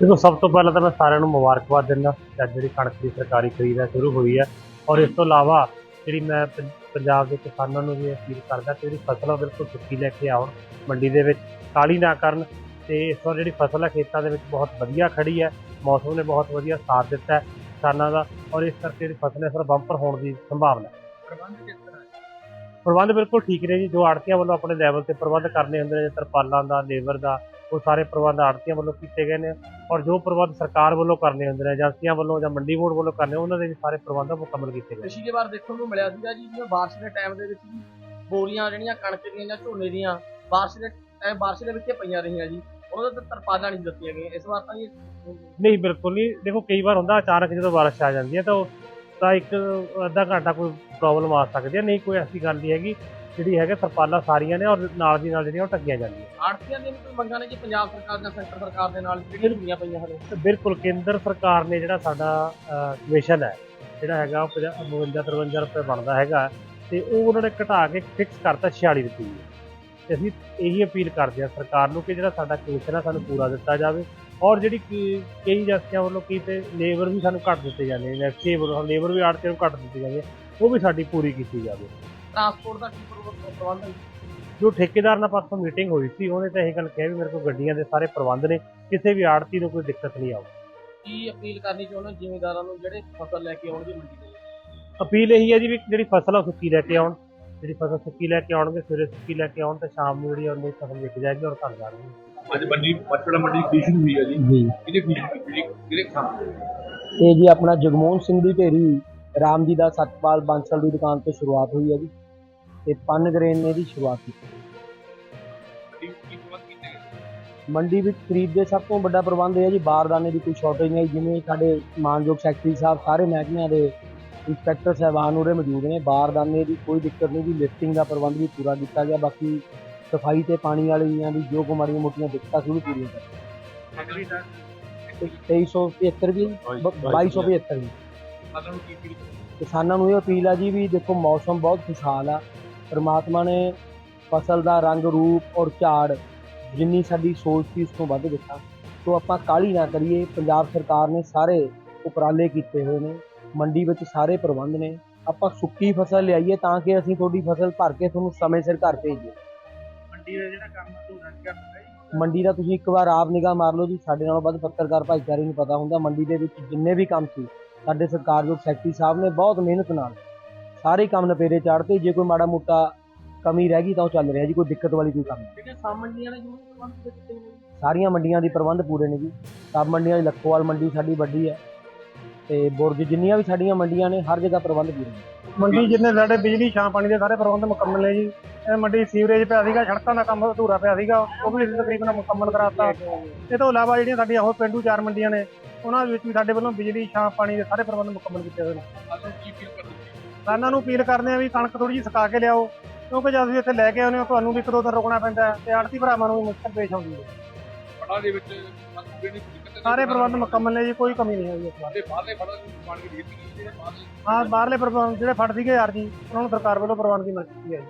ਦੇਖੋ ਸਭ ਤੋਂ ਪਹਿਲਾਂ ਤਾਂ ਮੈਂ ਸਾਰਿਆਂ ਨੂੰ ਮੁਬਾਰਕਬਾਦ ਦਿੰਦਾ ਅੱਜ ਜਿਹੜੀ ਕਣਕ ਦੀ ਸਰਕਾਰੀ ਖਰੀਦ ਹੈ ਸ਼ੁਰੂ ਹੋਈ ਹੈ। ਔਰ ਇਸ ਤੋਂ ਇਲਾਵਾ ਜਿਹੜੀ ਮੈਂ ਪੰਜਾਬ ਦੇ ਕਿਸਾਨਾਂ ਨੂੰ ਵੀ ਅਪੀਲ ਕਰਦਾ ਕਿ ਜਿਹੜੀ ਫਸਲ ਬਿਲਕੁਲ ਸੁੱਕੀ ਲੈ ਕੇ ਆਉਣ ਮੰਡੀ ਦੇ ਵਿੱਚ ਕਾਲੀ ਨਾ ਕਰਨ ਤੇ ਇਸ ਵਾਰ ਜਿਹੜੀ ਫਸਲ ਹੈ ਖੇਤਾਂ ਦੇ ਵਿੱਚ ਬਹੁਤ ਵਧੀਆ ਖੜੀ ਹੈ। ਮੌਸਮ ਨੇ ਬਹੁਤ ਵਧੀਆ ਸਾਥ ਦਿੱਤਾ ਹੈ ਕਿਸਾਨਾਂ ਦਾ ਔਰ ਇਸ ਕਰਕੇ ਜਿਹੜੀ ਫਸਲ ਹੈ ਇਸ ਵਾਰ ਬੰਪਰ ਹੋਣ ਦੀ ਸੰਭਾਵਨਾ ਪ੍ਰਬੰਧ ਬਿਲਕੁਲ ਠੀਕ ਨੇ ਜੀ। ਜੋ ਆੜਤੀਆਂ ਵੱਲੋਂ ਆਪਣੇ ਲੈਵਲ ਤੇ ਪ੍ਰਬੰਧ ਕਰਨੇ ਹੁੰਦੇ ਨੇ ਤਰਪਾਲਾਂ ਦਾ ਲੇਬਰ ਦਾ ਉਹ ਸਾਰੇ ਪ੍ਰਬੰਧ ਆੜਤੀਆਂ ਵੱਲੋਂ ਕੀਤੇ ਗਏ ਨੇ ਔਰ ਜੋ ਪ੍ਰਬੰਧ ਸਰਕਾਰ ਵੱਲੋਂ ਕਰਨੇ ਹੁੰਦੇ ਨੇ ਏਜੰਸੀਆਂ ਵੱਲੋਂ ਜਾਂ ਮੰਡੀ ਬੋਰਡ ਵੱਲੋਂ ਕਰਨੇ ਉਹਨਾਂ ਦੇ ਵੀ ਸਾਰੇ ਪ੍ਰਬੰਧ ਮੁਕੰਮਲ ਕੀਤੇ ਗਏ। ਪਿਛਲੀ ਵਾਰ ਦੇਖਣ ਨੂੰ ਮਿਲਿਆ ਸੀਗਾ ਜੀ ਜਿਵੇਂ ਬਾਰਿਸ਼ ਦੇ ਟਾਈਮ ਦੇ ਵਿੱਚ ਵੀ ਬੋਰੀਆਂ ਜਿਹੜੀਆਂ ਕਣਕ ਦੀਆਂ ਜਾਂ ਝੋਨੇ ਦੀਆਂ ਬਾਰਿਸ਼ ਦੇ ਟਾਈਮ ਬਾਰਿਸ਼ ਦੇ ਵਿੱਚ ਪਈਆਂ ਰਹੀਆਂ ਜੀ ਉਹਨਾਂ ਦੇ ਤਰਪਾਲਾਂ ਨਹੀਂ ਦਿੱਤੀਆਂ ਗਈਆਂ। ਇਸ ਵਾਰ ਤਾਂ ਜੀ ਨਹੀਂ ਬਿਲਕੁਲ ਨਹੀਂ। ਦੇਖੋ ਕਈ ਵਾਰ ਹੁੰਦਾ ਅਚਾਨਕ ਜਦੋਂ ਬਾਰਿਸ਼ ਆ ਜਾਂਦੀ ਹੈ ਤਾਂ ਉਹ ਤਾਂ ਇੱਕ ਅੱਧਾ ਘੰਟਾ ਕੋਈ ਪ੍ਰੋਬਲਮ ਆ ਸਕਦੀ ਹੈ। ਨਹੀਂ ਕੋਈ ਐਸੀ ਗੱਲ ਨਹੀਂ ਹੈਗੀ। ਜਿਹੜੀ ਹੈਗਾ ਤਰਪਾਲਾਂ ਸਾਰੀਆਂ ਨੇ ਔਰ ਨਾਲ ਦੀ ਨਾਲ ਜਿਹੜੀਆਂ ਉਹ ਟੱਗੀਆਂ ਜਾਂਦੀਆਂ। ਆੜਤੀਆਂ ਦੀਆਂ ਵੀ ਕੋਈ ਮੰਗਾਂ ਨੇ ਜੀ ਪੰਜਾਬ ਸਰਕਾਰ ਜਾਂ ਸੈਂਟਰ ਸਰਕਾਰ ਦੇ ਨਾਲ ਜਿਹੜੀਆਂ ਹੁੰਦੀਆਂ ਪਈਆਂ ਹਲੇ ਤੇ ਬਿਲਕੁਲ ਕੇਂਦਰ ਸਰਕਾਰ ਨੇ ਜਿਹੜਾ ਸਾਡਾ ਕਮਿਸ਼ਨ ਹੈ ਜਿਹੜਾ ਹੈਗਾ ਉਹ 52 53 ਰੁਪਏ ਬਣਦਾ ਹੈਗਾ ਤੇ ਉਹ ਉਹਨਾਂ ਨੇ ਘਟਾ ਕੇ ਫਿਕਸ ਕਰਤਾ 46 ਰੁਪਏ ਤੇ ਅਸੀਂ ਇਹੀ ਅਪੀਲ ਕਰਦੇ ਹਾਂ ਸਰਕਾਰ ਨੂੰ ਕਿ ਜਿਹੜਾ ਸਾਡਾ ਕਮਿਸ਼ਨ ਹੈ ਸਾਨੂੰ ਪੂਰਾ ਦਿੱਤਾ ਜਾਵੇ ਔਰ ਜਿਹੜੀ ਕਈ ਏਜੰਸੀਆਂ ਵੱਲੋਂ ਕੀ ਤੇ ਲੇਬਰ ਵੀ ਸਾਨੂੰ ਘੱਟ ਦਿੱਤੇ ਜਾਂਦੇ ਨੇ ਐਫਸੀ ਵੱਲੋਂ ਲੇਬਰ ਵੀ ਆੜਤੇ ਨੂੰ ਘੱਟ ਦਿੱਤੀ ਜਾਂਦੀ ਹੈ ਉਹ ਵੀ ਸਾਡੀ ਪੂਰੀ ਕੀਤੀ ਜਾਵੇ। ਟਰਾਂਸਪੋਰਟ ਦਾ ਕੀ ਪ੍ਰਬੰਧ ਪ੍ਰਬੰਧ ਹੈ? ਜੋ ਠੇਕੇਦਾਰ ਨਾਲ ਪਰਸੋਂ ਮੀਟਿੰਗ ਹੋਈ ਸੀ ਉਹਨੇ ਤਾਂ ਇਹ ਗੱਲ ਕਿਹਾ ਵੀ ਮੇਰੇ ਕੋਲ ਗੱਡੀਆਂ ਦੇ ਸਾਰੇ ਪ੍ਰਬੰਧ ਨੇ ਕਿਸੇ ਵੀ ਆੜਤੀ ਨੂੰ ਕੋਈ ਦਿੱਕਤ ਨਹੀਂ ਆਊ। ਕੀ ਅਪੀਲ ਕਰਨੀ ਚਾਹੁੰਦੇ ਹੋ? ਜ਼ਿਮੀਂਦਾਰਾਂ ਨੂੰ ਜਿਹੜੇ ਫਸਲ ਲੈ ਕੇ ਆਉਣਗੇ ਮੰਡੀ ਦੇ ਵਿੱਚ? ਅਪੀਲ ਇਹੀ ਹੈ ਜੀ ਵੀ ਜਿਹੜੀ ਫਸਲ ਆ ਉਹ ਸੁੱਕੀ ਲੈ ਕੇ ਆਉਣ ਜਿਹੜੀ ਫਸਲ ਸੁੱਕੀ ਲੈ ਕੇ ਆਉਣਗੇ ਸਵੇਰੇ ਸੁੱਕੀ ਲੈ ਕੇ ਆਉਣ ਤੇ ਸ਼ਾਮ ਨੂੰ ਜਿਹੜੀ ਉਹਨੇ ਫਸਲ ਵਿਕ ਜਾਏਗੀ ਔਰ ਘਰ ਜਾਣਗੇ। ਅੱਜ ਮੰਡੀ ਪਚੜਾ ਮੰਡੀ ਦੀ ਸ਼ੁਰੂ ਹੋਈ ਹੈ ਜੀ। ਜੀ। ਕਿਹਦੇ ਕੀਤੀ ਕਿਹਦੇ ਖਾਂ ਇਹ ਜੀ ਆਪਣਾ ਜਗਮੋਹਨ ਸਿੰਘ ਦੀ ਢੇਰੀ ਰਾਮ ਜੀ ਦਾ ਸਤਪਾਲ ਬਾਂਸਲ ਦੀ ਦੁਕਾਨ ਤੋਂ ਸ਼ੁਰੂਆਤ ਹੋਈ ਹੈ ਜੀ। ਤੇ ਪਨ ਗ੍ਰੇਨ ਨੇ ਦੀ ਸ਼ੁਰੂਆਤ ਕੀਤੀ ਮੰਡੀ ਵਿੱਚ ਖਰੀਦ ਦੇ ਸਭ ਤੋਂ ਵੱਡਾ ਪ੍ਰਬੰਧ ਇਹ ਹੈ ਜੀ ਬਾਰਦਾਨੇ ਦੀ ਕੋਈ ਸ਼ਾਰਟੇਜ ਨਹੀਂ ਜਿਵੇਂ ਸਾਡੇ ਮਾਨਯੋਗ ਸੈਕਟਰੀ ਸਾਹਿਬ ਸਾਰੇ ਮਹਿਕਮਿਆਂ ਦੇ ਇੰਸਪੈਕਟਰ ਸਾਹਿਬਾਨ ਉਰੇ ਮੌਜੂਦ ਨੇ ਬਾਰਦਾਨੇ ਦੀ ਕੋਈ ਦਿੱਕਤ ਨਹੀਂ ਜੀ ਲਿਫਟਿੰਗ ਦਾ ਪ੍ਰਬੰਧ ਵੀ ਪੂਰਾ ਕੀਤਾ ਗਿਆ। ਬਾਕੀ ਸਫ਼ਾਈ ਤੇ ਪਾਣੀ ਵਾਲੀਆਂ ਦੀ ਜੋ ਕੋ ਮਾੜੀਆਂ ਮੋਟੀਆਂ ਦਿੱਕਤਾਂ ਸੀ ਉਹ ਪੂਰੀਆਂ ਕਰ ਅਗਲੀ ਤਾਂ 2375 ਵੀ 2275 ਵੀ। ਨੂੰ ਕੀ ਕਿਸਾਨਾਂ ਨੂੰ ਇਹ ਅਪੀਲ ਆ ਜੀ ਵੀ ਦੇਖੋ ਮੌਸਮ ਬਹੁਤ ਖੁਸ਼ਹਾਲ ਆ। ਪ੍ਰਮਾਤਮਾ ਨੇ ਫਸਲ ਦਾ ਰੰਗ ਰੂਪ ਔਰ ਝਾੜ ਜਿੰਨੀ ਸਾਡੀ ਸੋਚ ਸੀ ਉਸ ਤੋਂ ਵੱਧ ਦਿੱਤਾ। ਸੋ ਆਪਾਂ ਕਾਹਲੀ ਨਾ ਕਰੀਏ। ਪੰਜਾਬ ਸਰਕਾਰ ਨੇ ਸਾਰੇ ਉਪਰਾਲੇ ਕੀਤੇ ਹੋਏ ਨੇ। ਮੰਡੀ ਵਿੱਚ ਸਾਰੇ ਪ੍ਰਬੰਧ ਨੇ। ਆਪਾਂ ਸੁੱਕੀ ਫਸਲ ਲਿਆਈਏ ਤਾਂ ਕਿ ਅਸੀਂ ਤੁਹਾਡੀ ਫਸਲ ਭਰ ਕੇ ਤੁਹਾਨੂੰ ਸਮੇਂ ਸਿਰ ਘਰ ਭੇਜੀਏ। ਮੰਡੀ ਦਾ ਜਿਹੜਾ ਕੰਮ ਧੋਣਾ ਨਹੀਂ ਕਰਦਾ ਮੰਡੀ ਦਾ ਤੁਸੀਂ ਇੱਕ ਵਾਰ ਆਪ ਨਿਗਾਹ ਮਾਰ ਲਓ ਜੀ। ਸਾਡੇ ਨਾਲੋਂ ਵੱਧ ਪੱਤਰਕਾਰ ਭਾਈਚਾਰੇ ਨੂੰ ਪਤਾ ਹੁੰਦਾ। ਮੰਡੀ ਦੇ ਵਿੱਚ ਜਿੰਨੇ ਵੀ ਕੰਮ ਸੀ ਸਾਡੇ ਸਰਕਾਰਯੋਗ ਸੈਕਟਰੀ ਸਾਹਿਬ ਨੇ ਬਹੁਤ ਮਿਹਨਤ ਨਾਲ ਸਾਰੇ ਕੰਮ ਨਪੇਰੇ ਚਾੜਤੇ। ਜੇ ਕੋਈ ਮਾੜਾ ਮੋਟਾ ਕਮੀ ਰਹਿ ਗਈ ਤਾਂ ਉਹ ਚੱਲ ਰਿਹਾ ਜੀ ਕੋਈ ਦਿੱਕਤ ਵਾਲੀ ਕੋਈ ਕੰਮ। ਨਹੀਂ ਪ੍ਰਬੰਧ ਕੀਤੇ ਨੇ ਜੀ। ਸਾਰੀਆਂ ਮੰਡੀਆਂ ਦੀ ਪ੍ਰਬੰਧ ਪੂਰੇ ਨੇ ਜੀ। ਸਭ ਮੰਡੀਆਂ ਦੀ ਲੱਖੋਵਾਲ ਮੰਡੀ ਸਾਡੀ ਵੱਡੀ ਹੈ ਤੇ ਬੁਰਜ ਜਿੰਨੀਆਂ ਵੀ ਸਾਡੀਆਂ ਮੰਡੀਆਂ ਨੇ ਹਰ ਜਗ੍ਹਾ ਪ੍ਰਬੰਧ ਪੂਰੇ ਨੇ। ਮੰਡੀ ਜਿੰਨੇ ਸਾਡੇ ਬਿਜਲੀ ਛਾਂ ਪਾਣੀ ਦੇ ਸਾਰੇ ਪ੍ਰਬੰਧ ਮੁਕੰਮਲ ਨੇ ਜੀ। ਇਹ ਮੰਡੀ ਸੀਵਰੇਜ ਪਿਆ ਸੀਗਾ ਸੜਕਾਂ ਦਾ ਕੰਮ ਅਧੂਰਾ ਪਿਆ ਸੀਗਾ। ਉਹ ਵੀ ਅਸੀਂ ਤਕਰੀਬਨ ਮੁਕੰਮਲ ਕਰਾਤਾ। ਇਹ ਤੋਂ ਇਲਾਵਾ ਜਿਹੜੀਆਂ ਸਾਡੀਆਂ ਹੋਰ ਪਿੰਡੂ ਚਾਰ ਮੰਡੀਆਂ ਨੇ ਉਹਨਾਂ ਵਿੱਚ ਵੀ ਸਾਡੇ ਵੱਲੋਂ ਬਿਜਲੀ ਛਾਂ ਪਾਣੀ ਦੇ ਸਾਰੇ ਪ੍ਰਬੰਧ ਮੁਕੰਮਲ ਕੀਤੇ ਹੋਏ ਨੇ। ਫਸਲ ਨੂੰ ਕੀ ਫੀਲ ਕਰਦੇ ਕਿਸਾਨਾਂ ਨੂੰ ਅਪੀਲ ਕਰਦੇ ਆ ਵੀ ਕਣਕ ਥੋੜੀ ਜਿਹੀ ਸੁਕਾ ਕੇ ਲਿਆਓ ਕਿਉਂਕਿ ਜਦ ਤੁਸੀਂ ਇੱਥੇ ਲੈ ਕੇ ਆਉਂਦੇ ਹੋ ਤੁਹਾਨੂੰ ਵੀ ਇੱਕ ਦੋ ਦਿਨ ਰੁਕਣਾ ਪੈਂਦਾ ਹੈ ਤੇ ਆੜਤੀ ਭਰਾਵਾਂ ਨੂੰ ਵੀ ਮੁਸ਼ਕਲ ਪੇਸ਼ ਆਉਂਦੀ ਹੈ। ਫੜਾਂ ਦੇ ਵਿੱਚ ਫਸਲ ਦੀ ਦਿੱਕਤ ਹੈ। ਸਾਰੇ ਪ੍ਰਬੰਧ ਮੁਕੰਮਲ ਨੇ ਜੀ ਕੋਈ ਕਮੀ ਨਹੀਂ ਹੈਗੀ ਇਸ ਵਾਰ। ਸਾਡੇ ਬਾਹਰਲੇ ਫੜਾਂ ਨੂੰ ਪਾਣੀ ਦੀ ਦਿੱਤੀ ਗਈ ਜਿਹੜੇ ਬਾਹਰਲੇ ਹਾਂ ਬਾਹਰਲੇ ਪ੍ਰਬੰਧ ਜਿਹੜੇ ਫੜ ਸੀਗੇ ਯਾਰ ਜੀ ਉਹਨਾਂ ਨੂੰ ਸਰਕਾਰ ਵੱਲੋਂ ਪ੍ਰਵਾਨਗੀ ਮਿਲ ਚੁੱਕੀ ਹੈ ਜੀ।